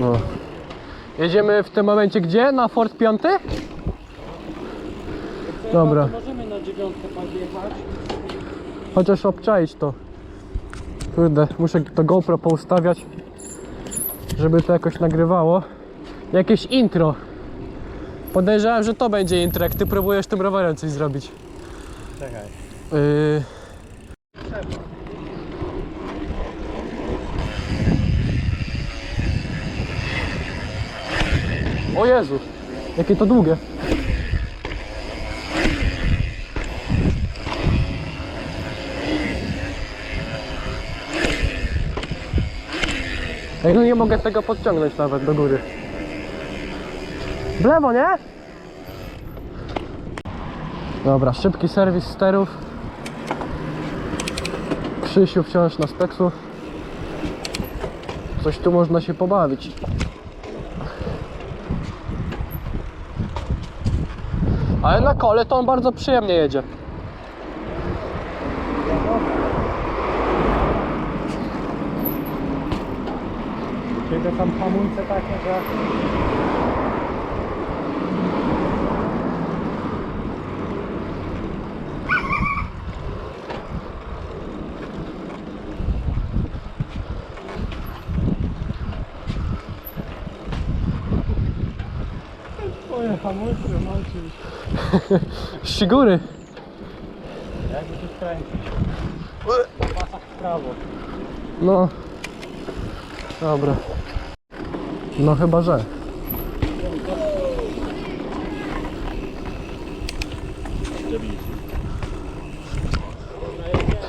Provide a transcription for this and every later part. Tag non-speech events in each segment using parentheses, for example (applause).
No. Jedziemy w tym momencie gdzie? Na Fort Piąty? Dobra. Możemy na dziewiątkę podjechać. Chociaż obczaić to. Kurde, muszę to GoPro poustawiać, żeby to jakoś nagrywało. Jakieś intro. Podejrzewam, że to będzie intro, jak ty próbujesz tym rowerem coś zrobić. Czekaj. Yy... O Jezu, jakie to długie. Ej, no nie mogę tego podciągnąć nawet do góry. W lewo, nie? Dobra, szybki serwis sterów. Krzysiu wciąż na speksu. Coś tu można się pobawić. Ale na kole to on bardzo przyjemnie jedzie. Kiedy tam hamulce takie, że... Twoje hamulce, Maciuś. Ścigury. Jakby się kręcić. Po pasach w prawo. No. Dobra. No chyba, że.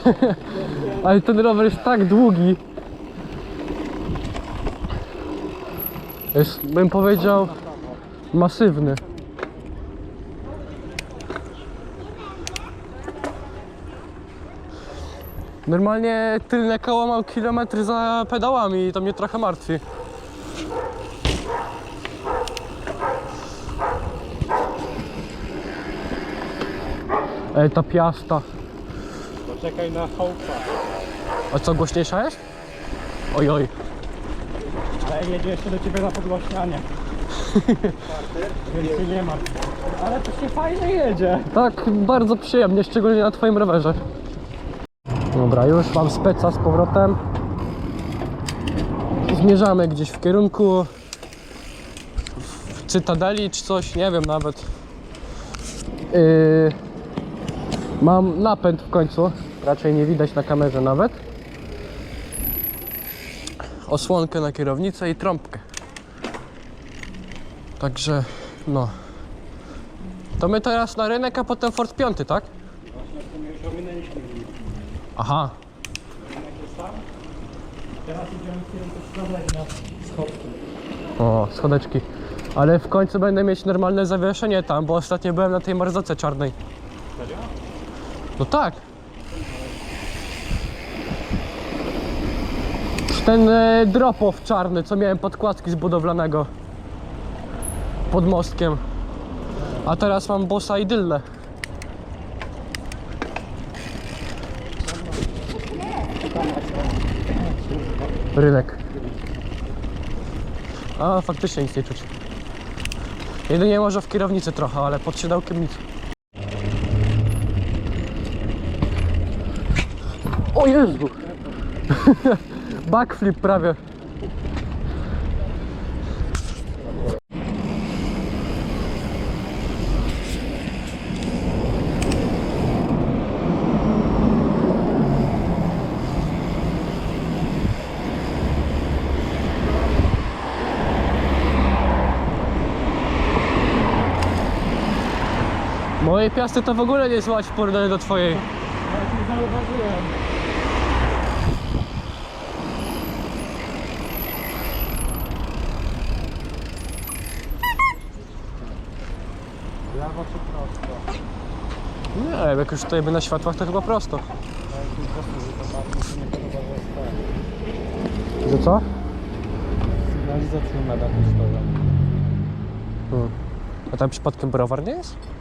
(laughs) Ale ten rower jest tak długi. Jest, bym powiedział, masywny. Normalnie tylne koło mam kilometr za pedałami i to mnie trochę martwi. Ej, ta piasta. Poczekaj na hołpa. A co, głośniejsza jest? Oj, oj. Ale jedzie jeszcze do ciebie na podgłaśnianie. (laughs) Więc się nie ma. Ale to się fajnie jedzie. Tak, bardzo przyjemnie, szczególnie na twoim rowerze. Dobra, już mam speca z powrotem. Zmierzamy gdzieś w kierunku w Cytadeli czy coś, nie wiem nawet. Yy, mam napęd w końcu, raczej nie widać na kamerze nawet. Osłonkę na kierownicę i trąbkę. Także, no. To my teraz na rynek, a potem Fort Piąty, tak? Właśnie w tym już ominęliśmy. Aha. Teraz idziemy w kierunku składania schodki. O, schodeczki. Ale w końcu będę mieć normalne zawieszenie tam, bo ostatnio byłem na tej marzoce czarnej. Serio? No tak. Ten e, drop-off czarny, co miałem podkładki z budowlanego. Pod mostkiem. A teraz mam bossa i. Rynek. A, faktycznie nic nie czuć. Jedynie może w kierownicy trochę, ale pod siadałkiem nic. O Jezu! (laughs) Backflip prawie. Moje piasty to w ogóle nie słychać w porównaniu do twojej. Ja się zauważyłem. Lewo czy prosto? Nie, jak już tutaj by na światłach, to chyba prosto. Że co? Sygnalizacje na dachu stoją. Hmm. A tam przypadkiem browar nie jest?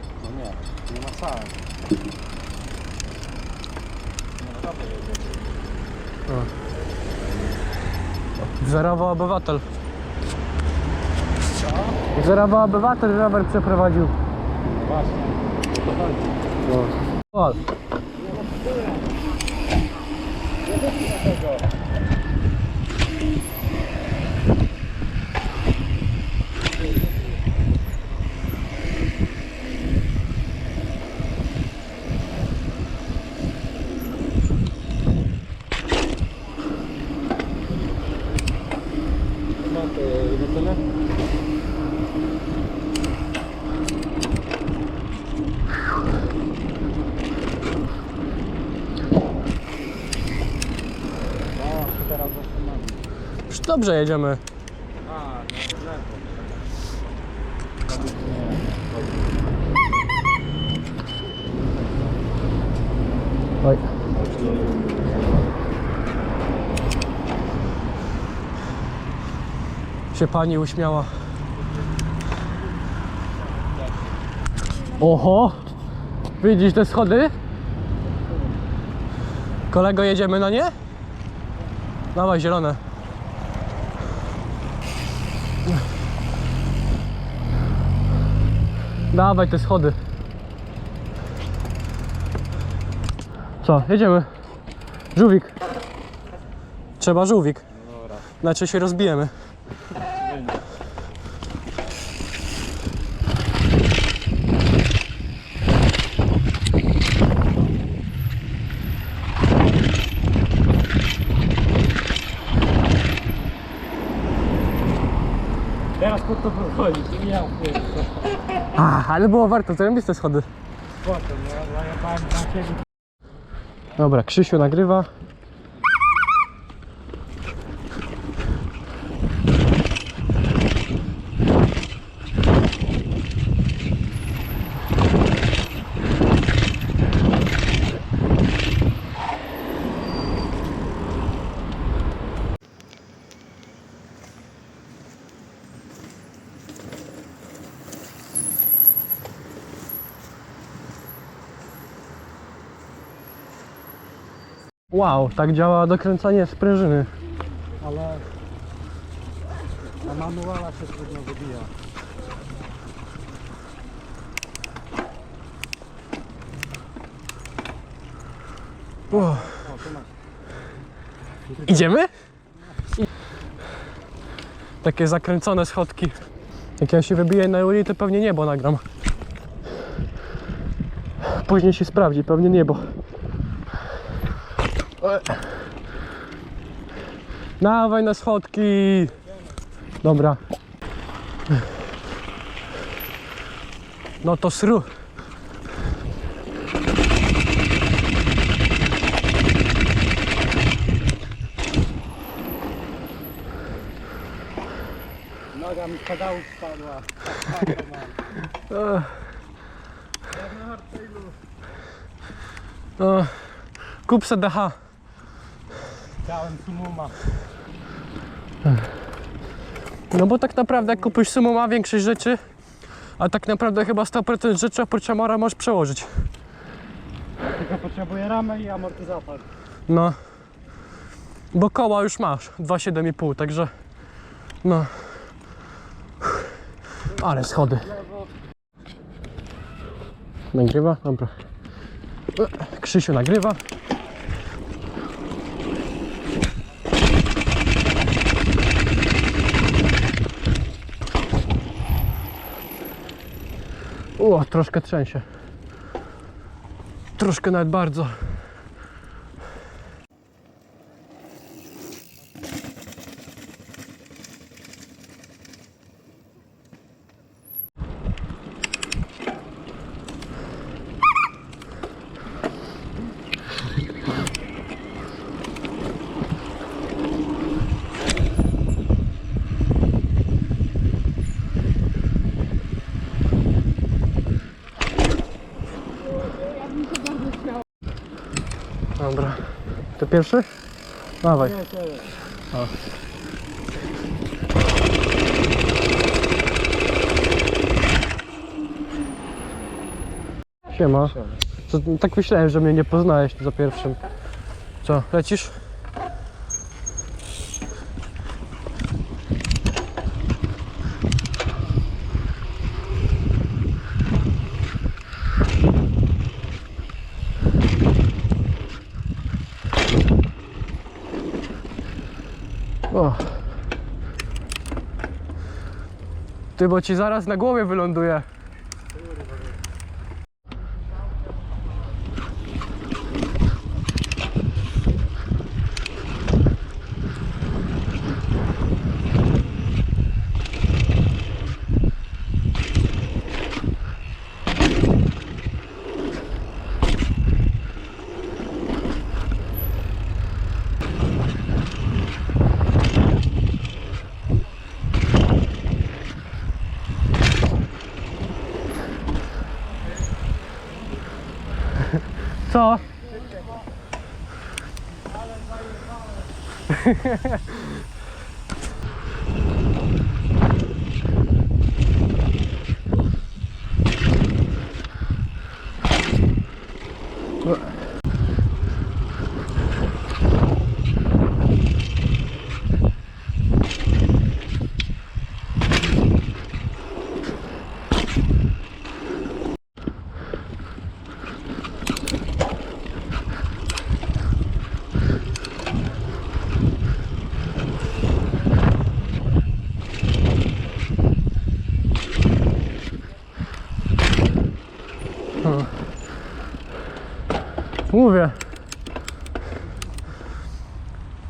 No nie, nie ma wcale. Nie naprawdę jedzie. Obywatel. Zaraz by obywatel rower przeprowadził. Właśnie. To chodzi. O, No to na tyle. O, to teraz zaczynamy. już dobrze jedziemy. Oj. Się pani uśmiała. Oho! Widzisz te schody? Kolego, jedziemy na nie? Dawaj, zielone. Dawaj te schody. Co, jedziemy. Żółwik. Trzeba żółwik. Znaczy się rozbijemy. Teraz po to wychodzi, nie miał pierwsze. A, ale było warto, zarąbiste schody. Potem, no, zajebałem na siebie. Dobra, Krzysiu nagrywa. Wow, tak działa dokręcanie sprężyny. Ale na manuala się trudno wybija. O, tu masz. idziemy? Takie zakręcone schodki. Jak ja się wybiję na Uli, to pewnie niebo nagram. Później się sprawdzi, pewnie niebo. Dawaj na schodki. Dobra. No to sru. Noga mi pedału spadła. (laughs) Ech. O, kup se DH. Chciałem sumuma. No bo tak naprawdę jak kupisz sumą ma większość rzeczy, a tak naprawdę chyba 100% rzeczy oprócz Amora możesz przełożyć. Tylko potrzebuję ramę i amortyzator. No. Bo koła już masz, 2,7,5, także no. Ale schody. Nagrywa? Dobra. Krzysiu nagrywa. O, troszkę trzęsie. Troszkę nawet bardzo. Dobra. To pierwszy? Dawaj. Jest. Siema. To, tak myślałem, że mnie nie poznałeś za pierwszym. Co, lecisz? Ty, bo ci zaraz na głowie wyląduje. Co? Mówię.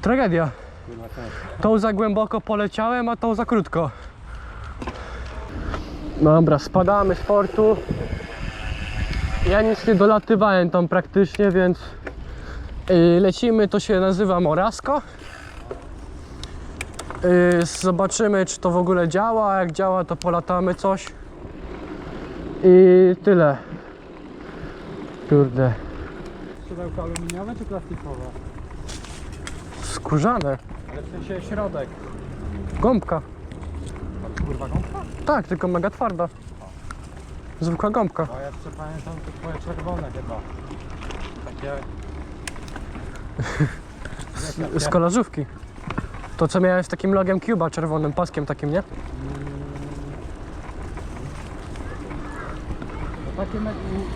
Tragedia. Tą za głęboko poleciałem, a tą za krótko. Dobra, spadamy z portu. Ja nic nie dolatywałem tam praktycznie, więc yy, lecimy, to się nazywa Morasko. Yy, zobaczymy, czy to w ogóle działa. Jak działa, to polatamy coś. I tyle. Kurde. Skrzydełko aluminiowe czy plastikowe? Skórzane. Ale w sensie środek. Gąbka. Kurwa gąbka? Tak, tylko mega twarda. Zwykła gąbka. A ja jeszcze pamiętam te twoje czerwone chyba. Takie... (laughs) Z kolażówki. To co miałem z takim logiem Cuba, czerwonym paskiem takim, nie? No Takie,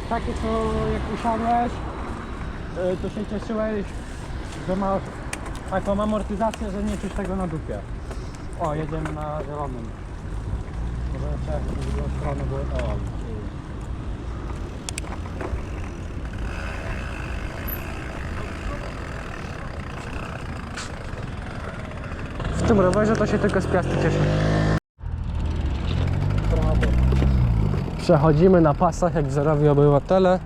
takie co jak usiadłeś, to się cieszyłeś, że masz taką amortyzację, że nie czuć tego na dupie. O, jedziemy na zielonym. Może jeszcze w drugą stronę, bo... O, W tym rowerze to się tylko z piasty cieszy. Przechodzimy na pasach jak wzorowi obywatele,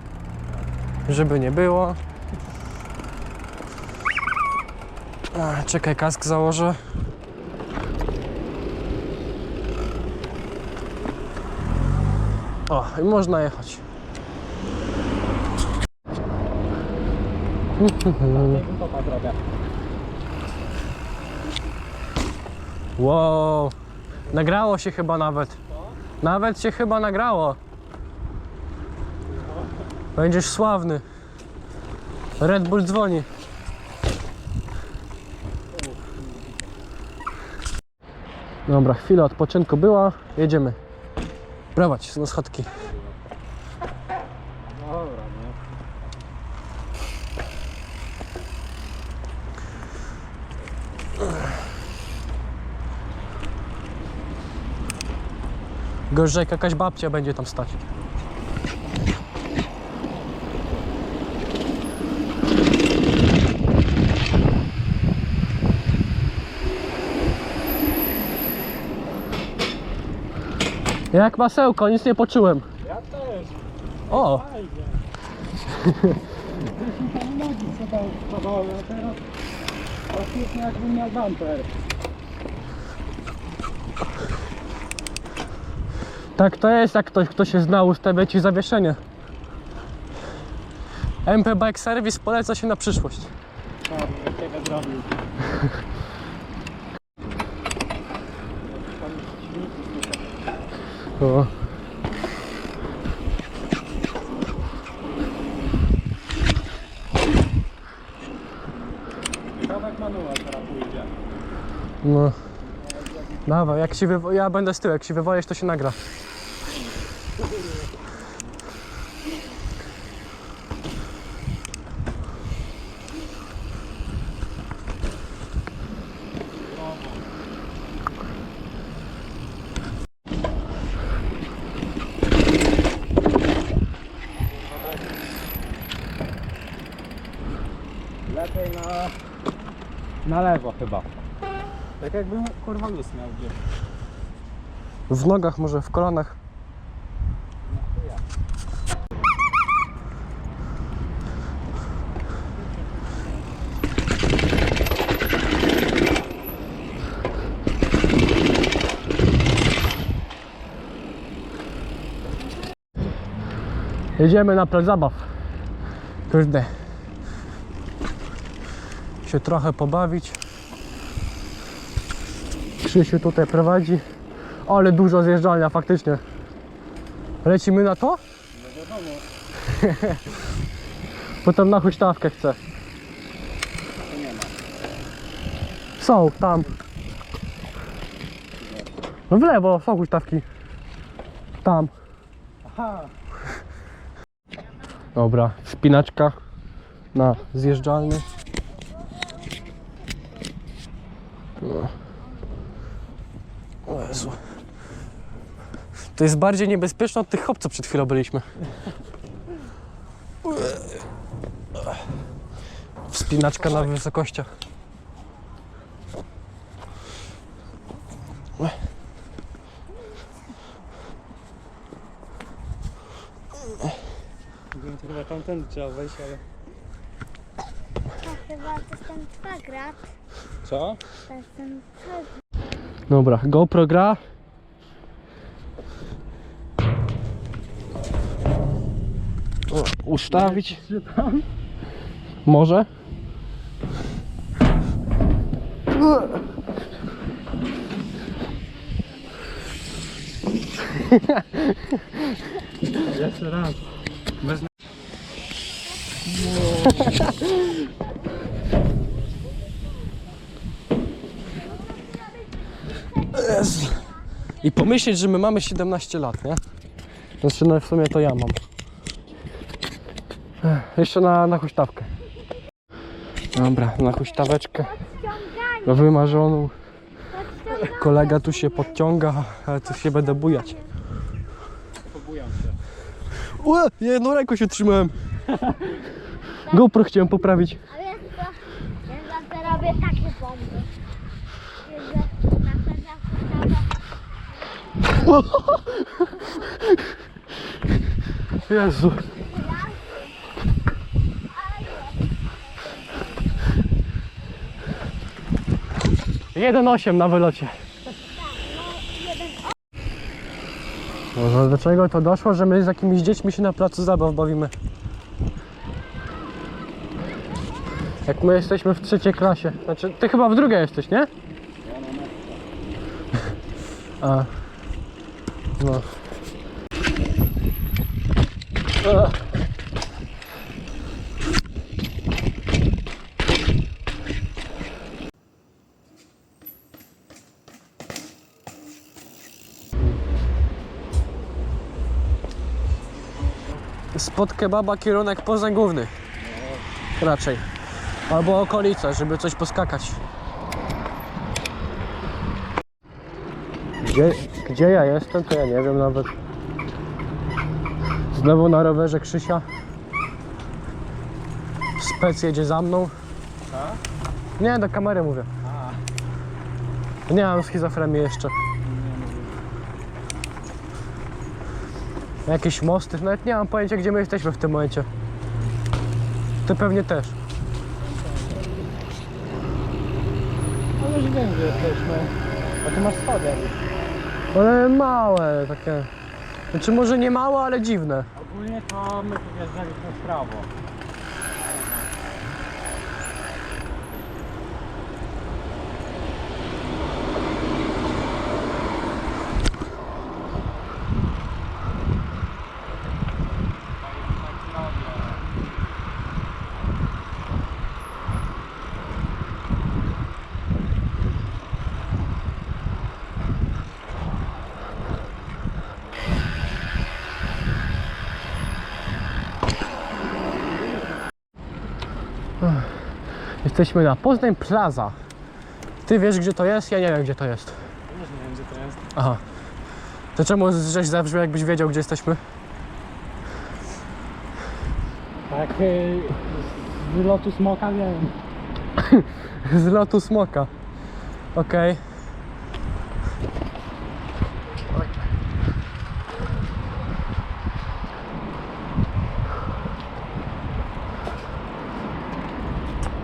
żeby nie było. A, czekaj, kask założę. O, i można jechać. Wow, nagrało się chyba nawet. Nawet się chyba nagrało. Będziesz sławny. Red Bull dzwoni. Dobra, chwila odpoczynku była. Jedziemy. Prowadź na schodki. Dobra? Gorzej jak jakaś babcia będzie tam stać. Jak masełko, nic nie poczułem. Ja też. O, Fajnie. Wcześniej tam nogi spadały, a teraz praktycznie jakbym miał bumper. tak to jest, jak ktoś, kto się zna, ustawia ci zawieszenie. MP Bike Service poleca się na przyszłość. Tak, jak tego zrobił. O. Kawałek manual teraz pójdzie. No. Dawaj, jak się wywo- ja będę z tyłu, jak się wywalisz, to się nagra. na, na lewo chyba. Tak jakbym kurwa luz miał gdzieś. W nogach, może w kolanach. Jedziemy na plac zabaw. Kurde. Się trochę pobawić. Krzysiu tutaj prowadzi. Ale dużo zjeżdżalnia faktycznie. Lecimy na to? No wiadomo, Potem na huśtawkę chcę. to nie ma. Są, tam. No w lewo, są huśtawki. Tam. Aha, Dobra, wspinaczka na zjeżdżalny. No. O Jezu. To jest bardziej niebezpieczne od tych hop, co przed chwilą byliśmy. Wspinaczka na wysokościach. nie wiem, to chyba tamten trzeba wejść, ale... A chyba to jest ten kwadrat. Co? Dobra, GoPro gra. O, ustawić. Może? Jeszcze raz. Bez... (laughs) Jezu. I pomyśleć, że my mamy 17 lat, nie? Znaczy, no w sumie to ja mam. Ech, Jeszcze na, na huśtawkę. Dobra, na huśtaweczkę. Wymarzoną. Kolega tu się podciąga, ale tu się będę bujać. Pobujam się. Ue, jedną ręką się trzymałem. GoPro chciałem poprawić. A wiesz co? Ja zawsze robię takie bomby. Wiesz, że na pewno (laughs) Jezu. Jeden osiem na wylocie. Może do czego to doszło, że my z jakimiś dziećmi się na placu zabaw bawimy? Jak my jesteśmy w trzeciej klasie. Znaczy, ty chyba w drugiej jesteś, nie? A. No. Spod kebaba kierunek Poznań Główny. Raczej. Albo okolice, żeby coś poskakać. Gdzie, gdzie ja jestem, to ja nie wiem nawet. Znowu na rowerze Krzysia. Spec jedzie za mną. Nie, do kamery mówię. Nie mam schizofrenii jeszcze. Jakieś mosty, nawet nie mam pojęcia gdzie my jesteśmy w tym momencie. Ty pewnie też. no już wiem, gdzie jesteśmy. A ty masz schody. Ale małe takie. Znaczy może nie małe, ale dziwne. Ogólnie to my tu wjeżdżaliśmy w prawo. Jesteśmy na Poznań Plaza. Ty wiesz gdzie to jest? Ja nie wiem gdzie to jest. Też nie wiem, gdzie to jest. Aha. To czemu żeś zabrzmiał jakbyś wiedział gdzie jesteśmy? Tak, y, z wylotu smoka wiem. (laughs) Z lotu smoka. Okej.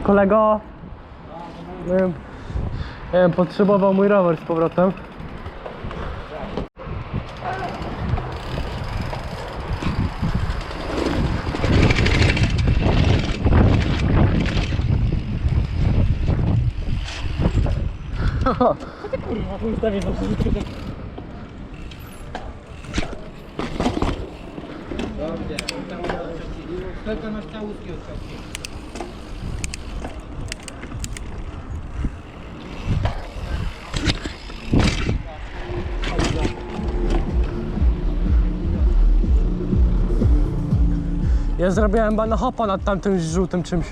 Kolego, nie wiem, nie wiem, potrzebował mój rower z powrotem. Tylko na całuski odciągnie. Ja zrobiłem bana hopa nad tamtym żółtym czymś.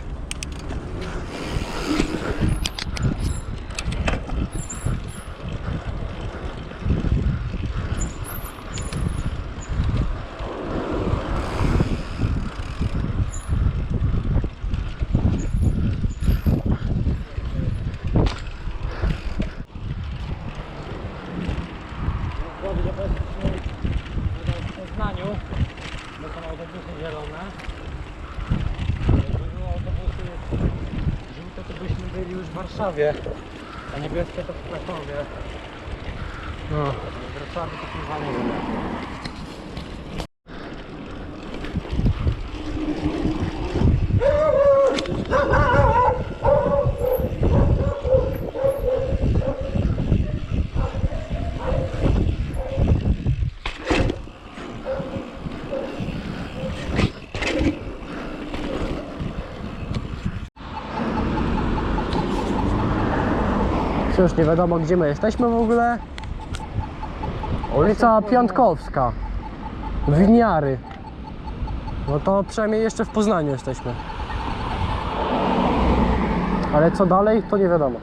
Dobrze, bo jesteśmy w Poznaniu, bo są autobusy zielone. Jakby były autobusy żółte, to byśmy byli już w Warszawie, a niebieskie to w Krakowie. No. W Wrocławiu to chyba nie wiem. Cóż, nie wiadomo gdzie my jesteśmy w ogóle. Ulica Piątkowska. Winiary. No to przynajmniej jeszcze w Poznaniu jesteśmy. Ale co dalej, to nie wiadomo.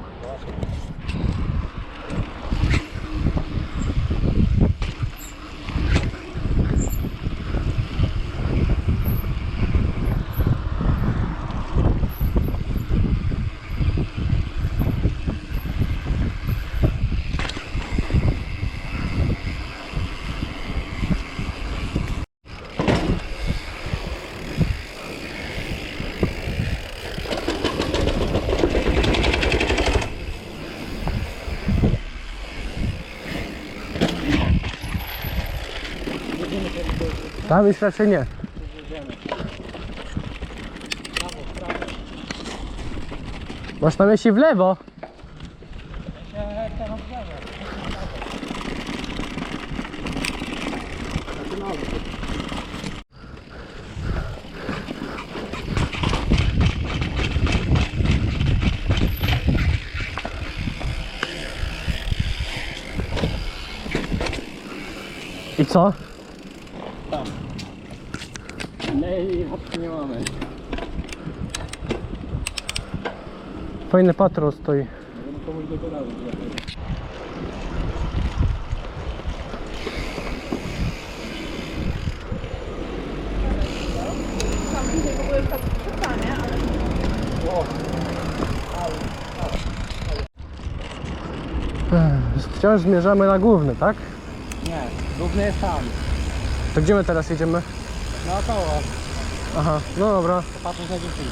Tam już raczej nie. Masz na myśli w lewo? I co? Nej, hopki nie mamy. Fajny patrol stoi. Możemy komuś do garażu zjechać. Ech, Wciąż zmierzamy na główny, tak? Nie, główny jest tam. To gdzie my teraz jedziemy? No to Aha, no dobra. patrzę za dziewczynki.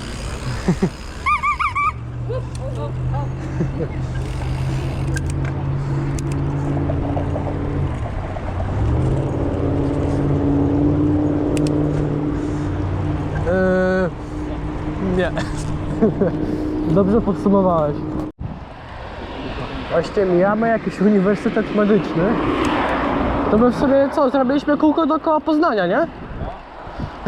Yy, (laughs) nie. (laughs) Dobrze podsumowałeś. Właśnie mijamy jakiś uniwersytet medyczny. To my w sumie co, zrobiliśmy kółko dookoła Poznania, nie? (laughs)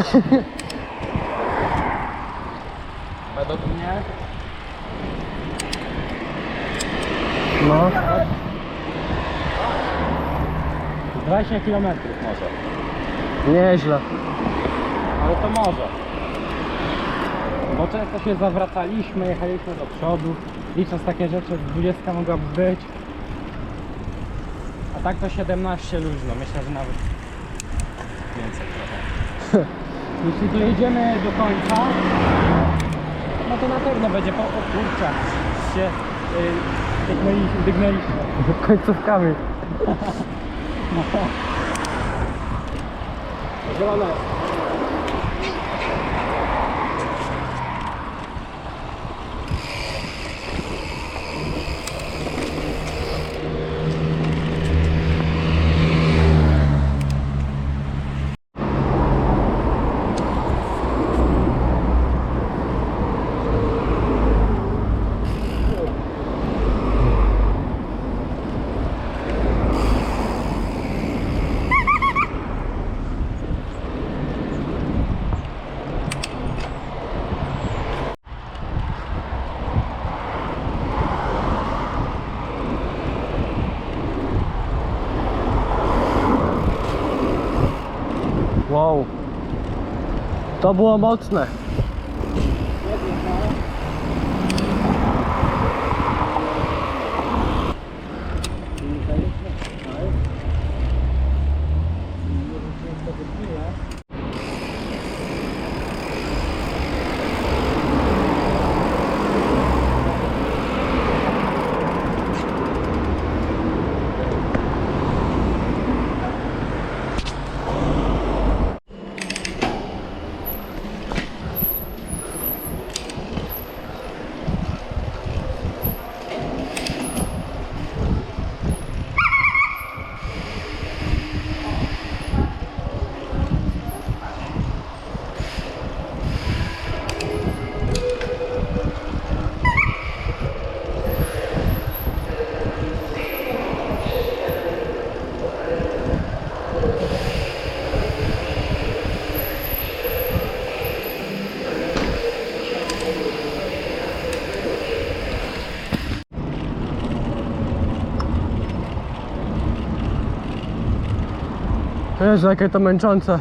Według mnie No. 20 km może. Nieźle. Ale to może. Bo często się zawracaliśmy, jechaliśmy do przodu. Licząc takie rzeczy, jak 20 mogłaby być. A tak to 17 luźno. Myślę, że nawet więcej trochę. (laughs) Jeśli dojedziemy do końca, no to na pewno będzie po... O kurczę, się yy, dygnęliśmy, dygnęliśmy. (laughs) Końcówkami. (laughs) Zielone. Wow. To było mocne. Jezu, jakie to męczące.